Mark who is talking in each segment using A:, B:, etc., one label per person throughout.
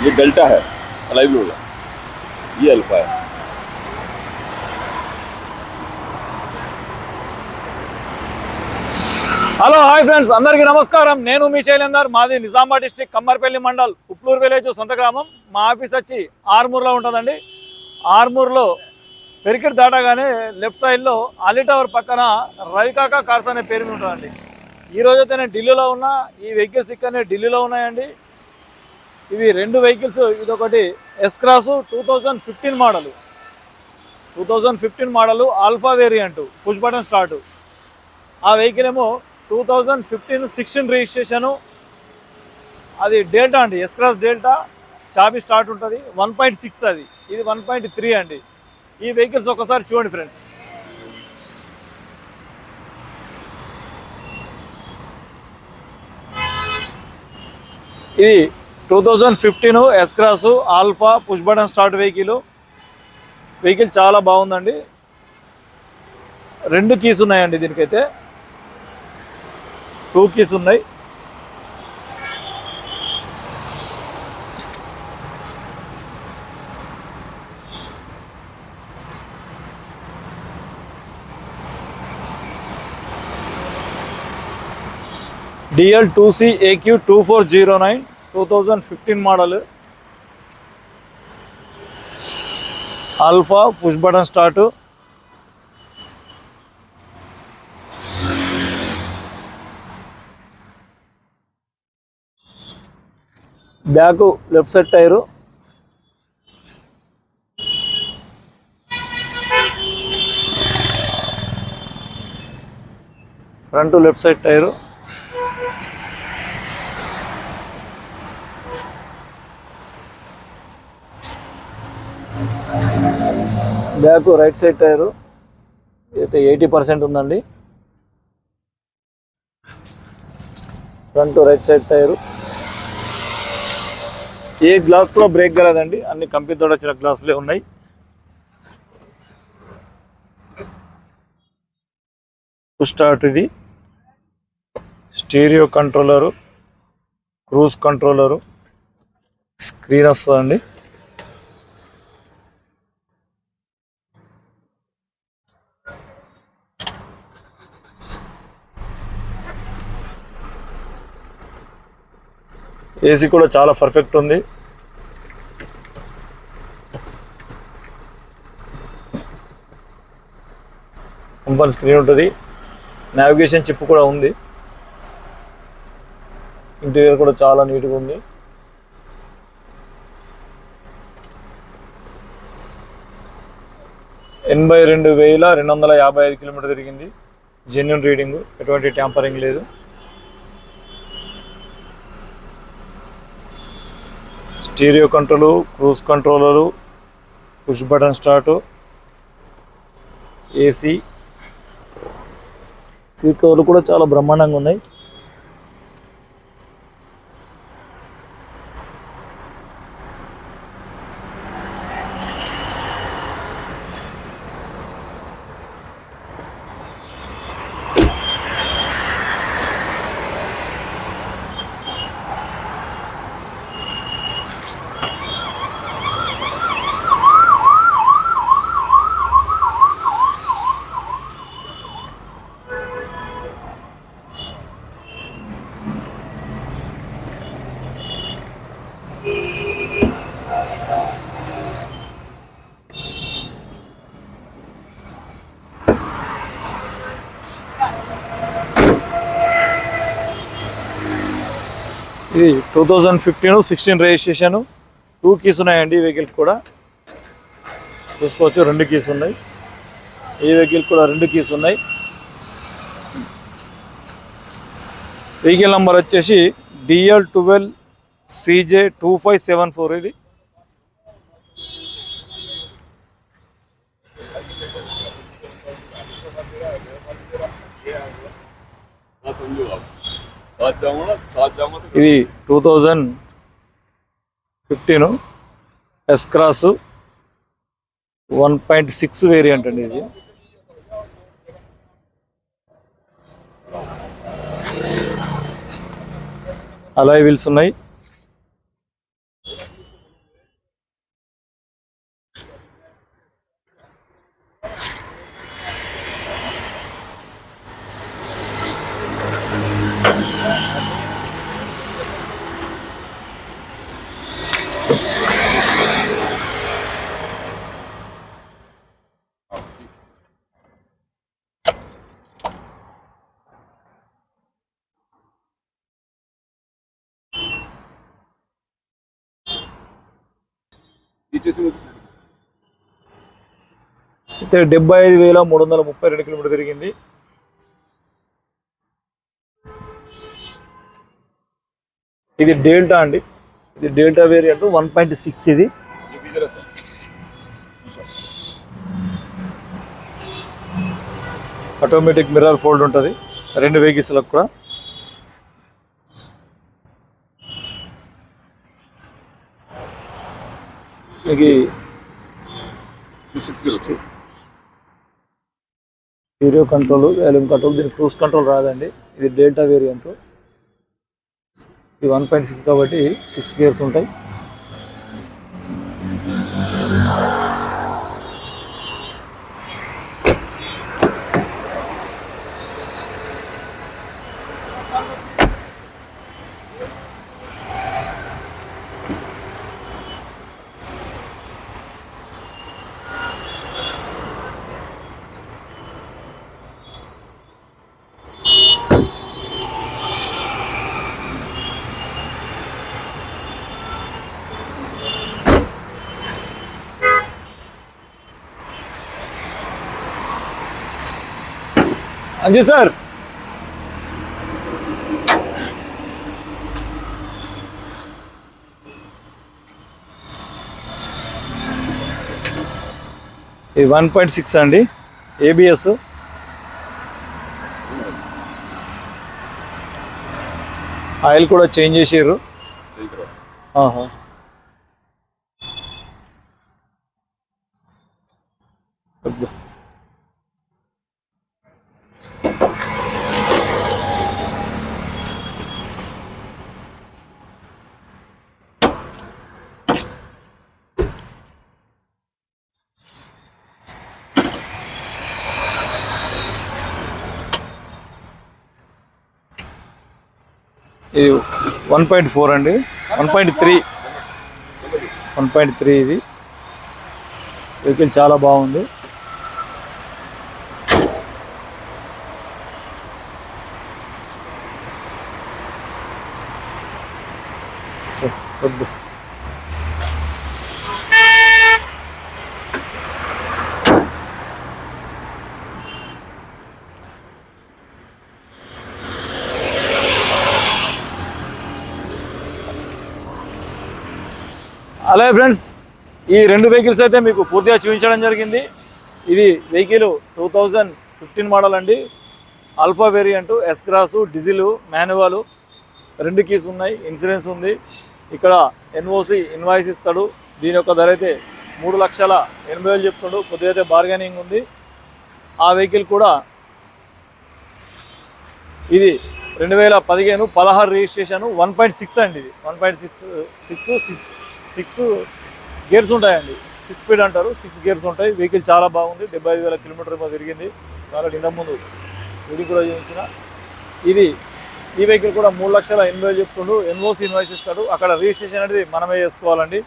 A: ये डेल्टा है अलाई ब्लू का ये अल्फा है
B: హలో హాయ్ ఫ్రెండ్స్ అందరికీ నమస్కారం నేను మీ శైలేందర్ మాది నిజామాబాద్ డిస్టిక్ కమ్మర్పల్లి మండల్ ఉప్లూరు విలేజ్ సొంత గ్రామం మా ఆఫీస్ వచ్చి ఆర్మూర్లో ఉంటుందండి ఆర్మూర్లో పెరికెట్ దాటగానే లెఫ్ట్ సైడ్లో అలీ టవర్ పక్కన రవికాక కార్స్ అనే పేరు మీద ఉంటుందండి ఈ రోజైతే నేను ఢిల్లీలో ఉన్నా ఈ వెహికల్స్ ఇక్కడనే ఢిల్లీలో ఉన్నాయండి ఇవి రెండు వెహికల్స్ ఇదొకటి S Cross two thousand fifteen model two thousand fifteen model alpha variant push button start ఆ వెహికల్ ఏమో two thousand fifteen sixteen registration అది డేల్టా అండి ఎస్క్రాస్ డేల్టా చాబి స్టార్ట్ ఉంటుంది. వన్ పాయింట్ సిక్స్ అది. ఇది వన్ పాయింట్ త్రీ అండి. ఈ వెహికల్స్ ఒకసారి చూడండి ఫ్రెండ్స్ ఇది two thousand fifteen S Cross alpha push button start vehicle vehicle చాలా బాగుందండి. రెండు కీస్ ఉన్నాయండి దీనికైతే. టూ కీస్ ఉన్నాయి. DL two C AQ two four zero nine two thousand fifteen model alpha push button start back left side tyre front left side tyre back right side tyre. అయితే eighty percent ఉందండి. Front right side tyre. ఏ glass కూడా break కలదండి. అన్ని కంపెనీతో వచ్చిన గ్లాసులే ఉన్నాయి. Start ఇది. Stereo controller cruise controller. Screen వస్తుందండి. ఏసీ కూడా చాలా పర్ఫెక్ట్ ఉంది. కంపల్ స్క్రీన్ ఉంటుంది. నావిగేషన్ చిప్ కూడా ఉంది. ఇంటీరియర్ కూడా చాలా నీట్గా ఉంది. ఎనభై రెండు వేల రెండు వందల యాభై ఐదు కిలోమీటర్ తిరిగింది. జెన్యున్ రీడింగ్ ఎటువంటి ట్యాంపరింగ్ లేదు. Stereo control cruise controller push button start AC seat కవర్లు కూడా చాలా బ్రహ్మాండంగా ఉన్నాయి. ఇది two thousand fifteen sixteen registration two keys ఉన్నాయండి ఈ వెహికల్ కూడా. చూసుకోవచ్చు రెండు కీస్ ఉన్నాయి. ఈ వెహికల్ కూడా రెండు కీస్ ఉన్నాయి. వెహికల్ నెంబర్ వచ్చేసి DL twelve CJ two five seven four ఇది.
A: సంజు బాబు.
B: ఇది two thousand fifteen S Cross one point six variant అండి ఇది. అలాయ్ వీల్స్ ఉన్నాయి. అయితే డెబ్బై ఐదు వేల మూడు వందల ముప్పై రెండు కిలోమీటర్ తిరిగింది. ఇది డేల్టా అండి. ఇది data variant one point six ఇది. ఆటోమేటిక్ మిర్రర్ ఫోల్డ్ ఉంటుంది. రెండు వెహికల్స్లకు కూడా. ఇది
A: six
B: stereo control volume control దీని క్రూజ్ కంట్రోల్ రాదండి. ఇది డేల్టా వేరియంట్. ఇది వన్ పాయింట్ సిక్స్ కాబట్టి సిక్స్ గేర్స్ ఉంటాయి. అంజీ సార్ ఇది వన్ పాయింట్ సిక్స్ అండి ఏబిఎస్ ఆయిల్ కూడా చేంజ్ చేసారు ఆహా. ఇది వన్ పాయింట్ ఫోర్ అండి. One point three. One point three ఇది. వెహికల్ చాలా బాగుంది. వద్దు. అలాగే ఫ్రెండ్స్ ఈ రెండు వెహికల్స్ అయితే మీకు పూర్తిగా చూపించడం జరిగింది. ఇది vehicle two thousand fifteen model అండి. Alpha variant S Cross diesel manual రెండు కీస్ ఉన్నాయి ఇన్సూరెన్స్ ఉంది. ఇక్కడ ఎన్ఓసి ఇన్వాయిస్ ఇస్తాడు. దీని యొక్క ధర అయితే మూడు లక్షల ఎనభై వేలు చెప్తాడు. కొద్దిగా అయితే బార్గెనింగ్ ఉంది. ఆ వెహికల్ కూడా ఇది రెండు వేల పదిహేను పదహారు రిజిస్ట్రేషన్ వన్ పాయింట్ సిక్స్ అండి ఇది. One point six six six six gears ఉంటాయండి. సిక్స్ స్పీడ్ అంటారు. సిక్స్ గేర్స్ ఉంటాయి. వెహికల్ చాలా బాగుంది. డెబ్బై ఐదు వేల కిలోమీటర్ తిరిగింది. చాలా ఇంతకుముందు ముందు కూడా చూపించిన ఇది ఈ వెహికల్ కూడా మూడు లక్షల ఎనభై చెప్తుండు. ఎన్ఓసి ఇన్వాయిస్ ఇస్తాడు. అక్కడ రిజిస్ట్రేషన్ అనేది మనమే చేసుకోవాలండి.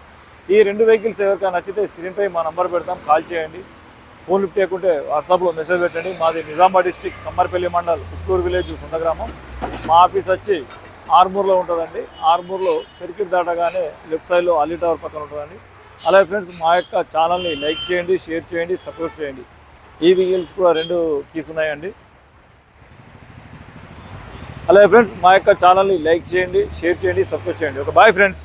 B: ఈ రెండు వెహికల్స్ ఎవరికైనా నచ్చితే స్క్రీన్పై మా నంబర్ పెడతాం. కాల్ చేయండి. ఫోన్ లిఫ్ట్ చేయకుంటే వాట్సాప్లో మెసేజ్ పెట్టండి. మాది నిజామాబాద్ డిస్టిక్ కమ్మర్పల్లి మండల్ పుత్తూరు విలేజ్ సొంత గ్రామం. మా ఆఫీస్ వచ్చి ఆర్మూర్లో ఉంటుందండి. ఆర్మూర్లో పెరికిట్ దాటగానే లెఫ్ట్ సైడ్లో అలీ టవర్ పక్కన ఉంటుందండి. అలాగే ఫ్రెండ్స్ మా యొక్క ఛానల్ని లైక్ చేయండి షేర్ చేయండి సపోర్ట్ చేయండి. ఈ వెహికల్స్ కూడా రెండు కీస్ ఉన్నాయండి. అలాగే ఫ్రెండ్స్ మా యొక్క ఛానల్ని లైక్ చేయండి షేర్ చేయండి సపోర్ట్ చేయండి. ఒక బాయ్ ఫ్రెండ్స్